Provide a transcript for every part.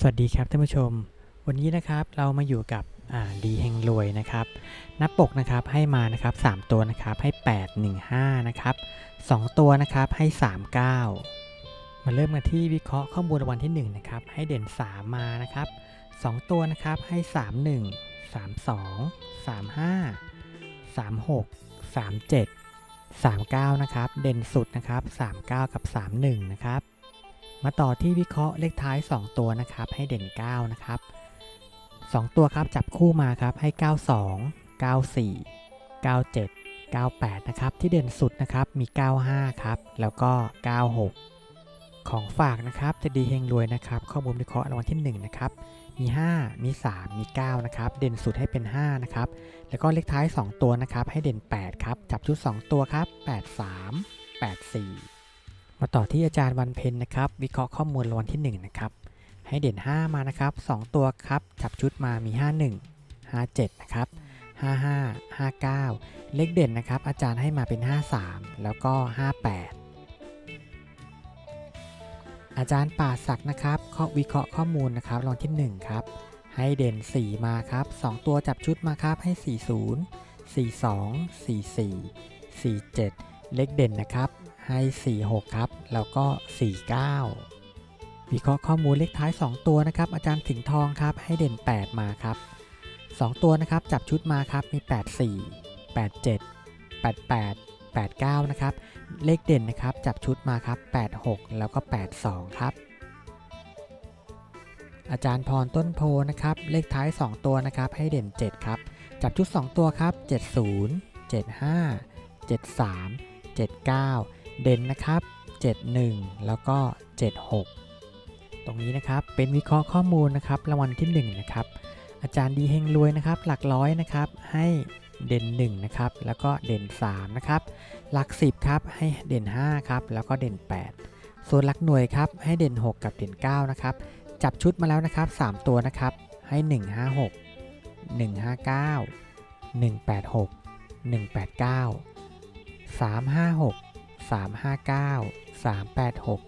สวัสดีครับท่านผู้ชม วันนี้นะครับเรามาอยู่กับดีเฮงรวยนะครับน้าปกนะครับให้มานะครับ 3 ตัวนะครับให้ 8 1 5 นะครับ 2 ตัวนะครับให้ 3 9 มาเริ่มกันที่วิเคราะห์ข้อมูลรางวัลที่1นะครับให้เด่น 3 มานะครับ 2 ตัวนะครับให้ 3 1 3 2 3 5 3 6 3 7 3 9 นะครับ เด่นสุดนะครับ 3 9 กับ 3 1 นะครับ มาต่อที่วิเคราะห์เลขท้าย 2 ตัวนะครับ ให้เด่น 9 นะครับ 2 ตัวครับจับคู่มาครับให้ 92 94 97 98 นะครับ ที่เด่นสุดนะครับมี 95 ครับ แล้วก็ 96 ของฝากนะครับจะดีเฮงรวยนะครับ ข้อมูลวิเคราะห์รางวัลที่ 1 นะครับ มี 5 มี 3 มี 9 นะครับ เด่นสุดให้เป็น 5 นะครับ แล้วก็เลขท้าย 2 ตัวนะครับ ให้เด่น 8 ครับ จับชุด 2 ตัวครับ 83 84 มาต่อที่อาจารย์วันเพ็ญนะครับ วิเคราะห์ข้อมูลรางวัลที่ 1 นะครับ ให้เด่น 5 มานะครับ 2 ตัวครับ จับชุดมามี 51 57 นะครับ 55 59 เลขเด่นนะครับ อาจารย์ให้มาเป็น 53 แล้วก็ 58 อาจารย์ป่าศักด์นะครับข้อวิเคราะห์ข้อมูลนะครับรางวัลที่ 1 ครับ ให้เด่น 4 มาครับ 2 ตัวจับชุดมาครับให้ 40 42 44 47 เลขเด่นนะครับ ให้ 46 ครับ แล้วก็ 49 วิเคราะห์ข้อมูลเลขท้าย 2 ตัวนะครับ อาจารย์สิงห์ทองครับ ให้เด่น 8 มาครับ 2 ตัวนะครับ จับชุดมาครับ มี 84 87 88 89 นะครับ เลขเด่นนะครับ จับชุดมาครับ 86 แล้วก็ 82 ครับ อาจารย์พรต้นโพนะครับ เลขท้าย 2 ตัวนะครับ ให้เด่น 7 ครับ จับชุด 2 ตัวครับ 70 75 73 79 เด่นนะครับ 71 แล้วก็ 76 ตรงนี้นะครับเป็นวิเคราะห์ข้อมูลนะครับรางวัลที่ 1 นะครับ อาจารย์ดีเฮงรวยนะครับหลักร้อยนะครับให้เด่น1นะครับแล้วก็เด่น3นะครับหลัก 10ครับให้เด่น5ครับแล้วก็เด่น 8 ส่วนหลักหน่วยครับให้เด่น 6 กับเด่น9นะครับจับชุดมาแล้วนะครับ 3 ตัวนะครับให้ 156 159 186 189 356 359 386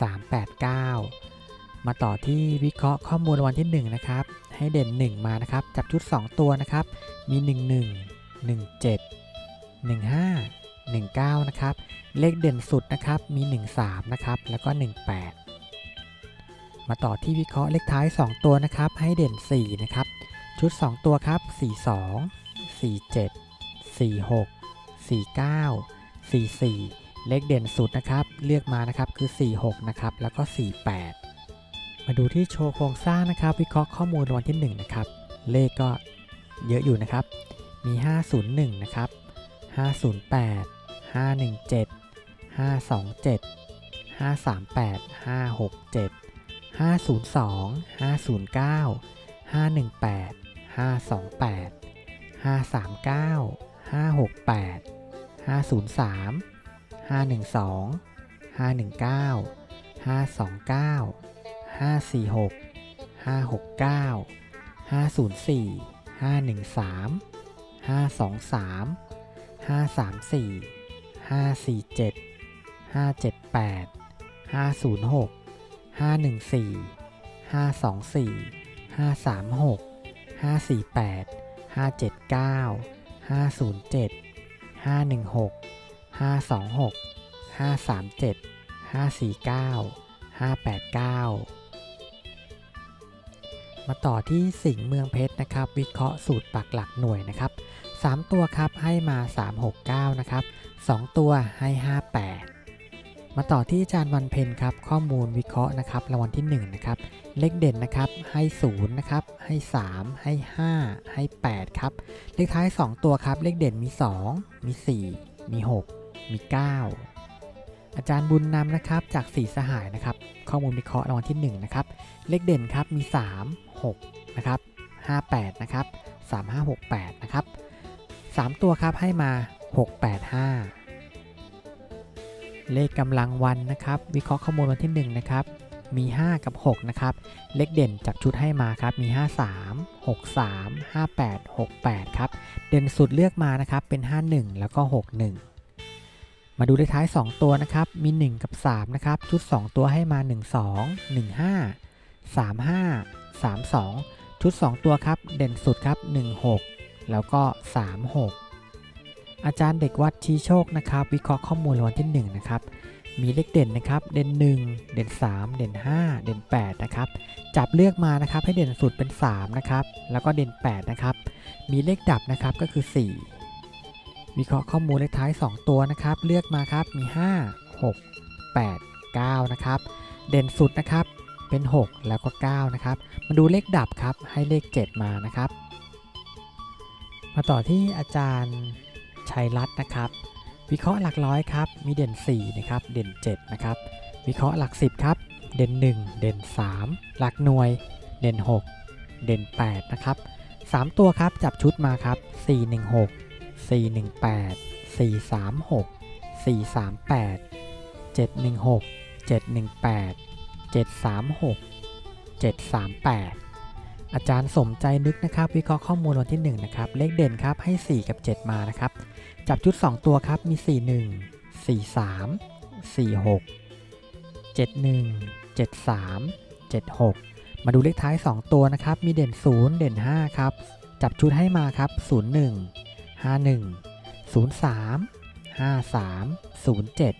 389 มาต่อที่วิเคราะห์ข้อมูลวัลที่ 1 นะครับ ให้เด่น 1 มานะครับ จับชุด 2 ตัวนะครับ มี 11 17 15 19 นะครับ เลขเด่นสุดนะครับ มี 13 นะครับ แล้วก็ 18 มาต่อที่วิเคราะห์เลขท้าย 2 ตัวนะครับ ให้เด่น 4 นะครับ ชุด 2 ตัวครับ 42 47 46 49 44 เลขเด่นสุดนะครับเลือกมานะครับคือ 46 นะครับ แล้วก็ 48 มาดูที่โชว์โครงสร้างนะครับ วิเคราะห์ข้อมูลรางวัลที่ 1 นะครับ เลขก็เยอะอยู่นะครับ มี 501 นะครับ 508 517 527 538 567 502 509 518 528 539 568 503 512 519 529 546 569 504 513 523 534 547 578 506 514 524 536 548 579 507 516 526 537 549 589มาต่อที่สิงห์เมืองเพชรนะครับ วิเคราะห์สูตรปักหลักหน่วยนะครับ 3 ตัวครับให้มา 369 นะครับ 2 ตัวให้ 58 มาต่อที่อาจารย์วันเพ็ญครับ ข้อมูลวิเคราะห์นะครับรางวัลที่ 1 นะครับ เลขเด่นนะครับให้ 0 นะครับ ให้ 3 ให้ 5 ให้ 8 ครับ เลขท้าย 2 ตัวครับ เลขเด่นมี 2 มี 4 มี 6 มี 9 อาจารย์บุญนำนะครับจากสีสหายนะครับ ข้อมูลวิเคราะห์รางวัลที่1นะครับ เลขเด่นครับมี 3 6 นะครับ 58 นะครับ 3568 นะครับ 3 ตัวครับให้มา 685 เลขกำลังวันนะครับ วิเคราะห์ข้อมูลวันที่ 1 นะครับมี 5 กับ 6 นะครับ เลขเด่นจากชุดให้มาครับ มี 53 63 58 68 ครับ เด่นสุดเลือกมานะครับ เป็น 51 แล้วก็ 61 มาดูเลขท้าย 2 ตัวนะครับ มี 1 กับ 3 นะครับ ชุด 2 ตัวให้มา 1 2 1 5 35 32 ชุด 2 ตัวครับ เด่นสุดครับ 16 แล้วก็ 36 อาจารย์เด็กวัดชี้โชคนะครับ วิเคราะห์ข้อมูลวัลที่ 1 นะครับ มีเลขเด่นนะครับ เด่น 1 เด่น 3 เด่น 5 เด่น 8 นะครับ จับเลือกมานะครับ ให้เด่นสุดเป็น 3 นะครับ แล้วก็เด่น 8 นะครับ มีเลขดับนะครับ ก็คือ 4 วิเคราะห์ข้อมูลเลขท้าย 2 ตัวนะครับ เลือกมาครับมี 5 6 8 9 นะครับ เด่นสุดนะครับเป็น 6 แล้วก็ 9 นะครับ มาดูเลขดับครับให้เลข 7 มานะครับ มาต่อที่อาจารย์ชัยรัตน์นะครับ วิเคราะห์หลักร้อยครับมีเด่น 4 นะครับ เด่น 7 นะครับ วิเคราะห์หลัก 10 ครับ เด่น 1 เด่น 3 หลักหน่วย เด่น 6 เด่น 8 นะครับ 3 ตัวครับจับชุดมาครับ 416 418 436 438 716 718 736 738 อาจารย์สมใจนึกนะครับ วิเคราะห์ข้อมูลวันที่ 1 นะครับ เลขเด่นครับให้ 4 กับ 7 มานะครับ จับชุด 2 ตัวครับมี 41 43 46 71 73 76 มาดูเลขท้าย 2 ตัวนะครับ มีเด่น 0 เด่น 5 ครับ จับชุดให้มาครับ 01 51 03 53 07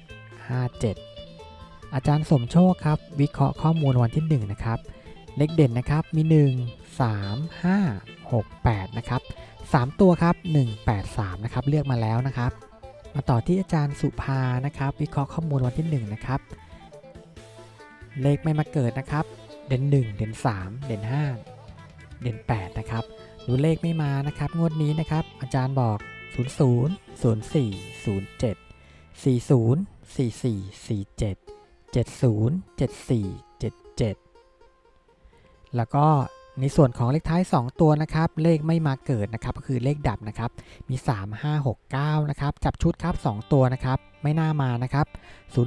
57 อาจารย์สมโชคครับ วิเคราะห์ข้อมูลวันที่ 1 นะครับ เลขเด่นนะครับมี 1 3 5 6 8 นะครับ 3 ตัวครับ 183 นะครับ เลือกมาแล้วนะครับ มาต่อที่อาจารย์สุภานะครับ วิเคราะห์ข้อมูลวันที่ 1 นะครับ เลขไม่มาเกิดนะครับ เด่น 1 เด่น 3 เด่น 5 เด่น 8 นะครับ ดูเลขไม่มานะครับ งวดนี้นะครับ อาจารย์บอก 00 04 07 40 44 47 70 74 77 แล้วก็ในส่วนของเลขท้าย 2 ตัวนะครับ เลขไม่มาเกิดนะครับ ก็คือเลขดับนะครับ มี 3 5 6 9 นะครับ จับชุดครับ 2 ตัวนะครับ ไม่น่ามานะครับ 02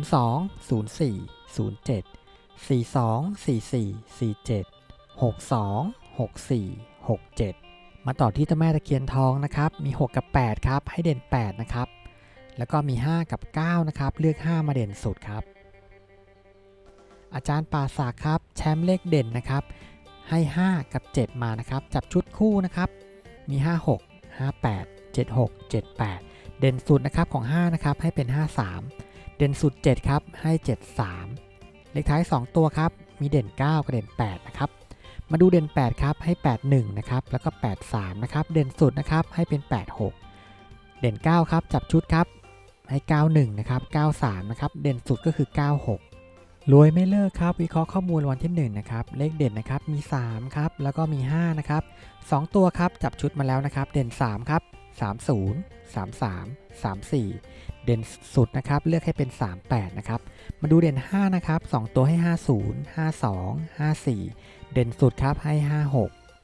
04 07 42 44 47 62 64 67 มาต่อที่เจ้าแม่ตะเคียนทองนะครับ มี 6 กับ 8 ครับ ให้เด่น 8 นะครับ แล้วก็มี 5 กับ 9 นะครับ เลือก 5 มาเด่นสุดครับ อาจารย์ป่าสากครับ แชมป์เลขเด่นนะครับ ให้ 5 กับ 7 มานะครับ จับชุดคู่นะครับ มี 56 58 76 78 เด่นสุดนะครับของ 5 นะครับ ให้เป็น 53 เด่นสุด 7 ครับ ให้ 73 เลขท้าย 2 ตัวครับ มีเด่น 9 กับเด่น 8 นะครับ มาดูเด่น 8 ครับ ให้ 81 นะครับ แล้วก็ 83 นะครับ เด่นสุดนะครับ ให้เป็น 86 เด่น 9 ครับ จับชุดครับ ให้ 91 นะครับ 93 นะครับ เด่นสุดก็คือ 96รวยไม่เลิกครับ วิเคราะห์ข้อมูลวันที่1นะครับ เลขเด่นนะครับ มี 3 ครับ แล้วก็มี 5 นะครับ 2 ตัวครับ จับชุดมาแล้วนะครับ เด่น 3 ครับ 30 33 34 เด่นสุดนะครับ เลือกให้เป็น 38 นะครับ มาดูเด่น 5 นะครับ 2 ตัวให้ 50 52 54 เด่นสุดครับให้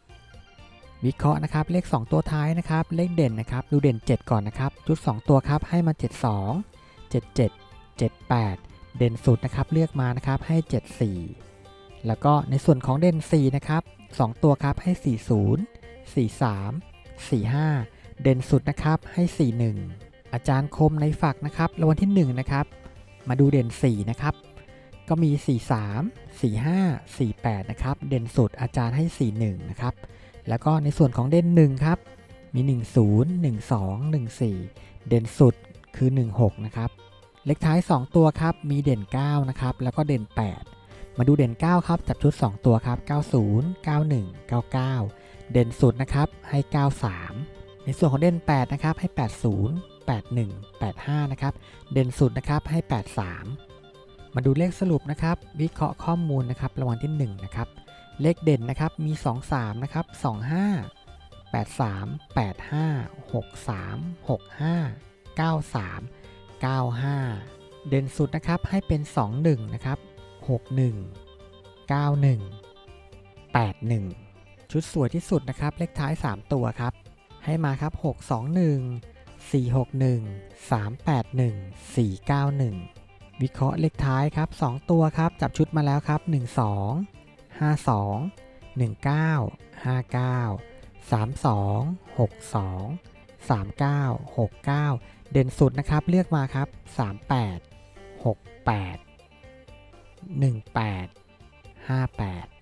56 วิเคราะห์นะครับ เลข 2 ตัวท้ายนะครับ เลขเด่นนะครับ ดูเด่น 7 ก่อนนะครับ ชุด 2 ตัวครับ ให้มา 72 77 78 เด่นสุดนะครับ เลือกมานะครับ ให้ 74 แล้วก็ในส่วนของเด่น 4 นะครับ 2 ตัวครับ ให้ 40 43 45 เด่นสุดนะครับให้ 41 อาจารย์คมในฝักนะครับรางวัลที่ 1 นะครับ มาดูเด่น 4 นะครับ ก็มี 43 45 48 นะครับ เด่นสุดอาจารย์ให้ 41 นะครับ แล้วก็ในส่วนของเด่น 1 ครับ มี 10 12 14 เด่นสุดคือ 16 นะครับ เลขท้าย 2 ตัวครับ มีเด่น 9 นะครับ แล้วก็เด่น 8 มาดูเด่น 9 ครับ จับชุด 2 ตัวครับ 90 91 99 เด่นสุดนะครับให้ 93 ในส่วนของเด่น 8 นะครับ ให้ 80 81 85 นะครับ เด่นสุดนะครับ ให้ 83 มาดูเลขสรุปนะครับ วิเคราะห์ข้อมูลนะครับรางวัลที่ 1 นะครับ เลขเด่นนะครับ มี 2 3 นะครับ 25 83 85 63 65 93 95 เด่นสุดนะครับ ให้เป็น 21 นะครับ 61 91 81 ชุดสวยที่สุดนะครับ เลขท้าย 3 ตัวครับ ให้มาครับ 621 461 381 491 วิเคราะห์เลขท้ายครับ 2 ตัวครับ จับชุดมาแล้วครับ 12 52 19 59 32 62 39 69 เด่นสุดนะครับ เลือกมาครับ 38 68 18 58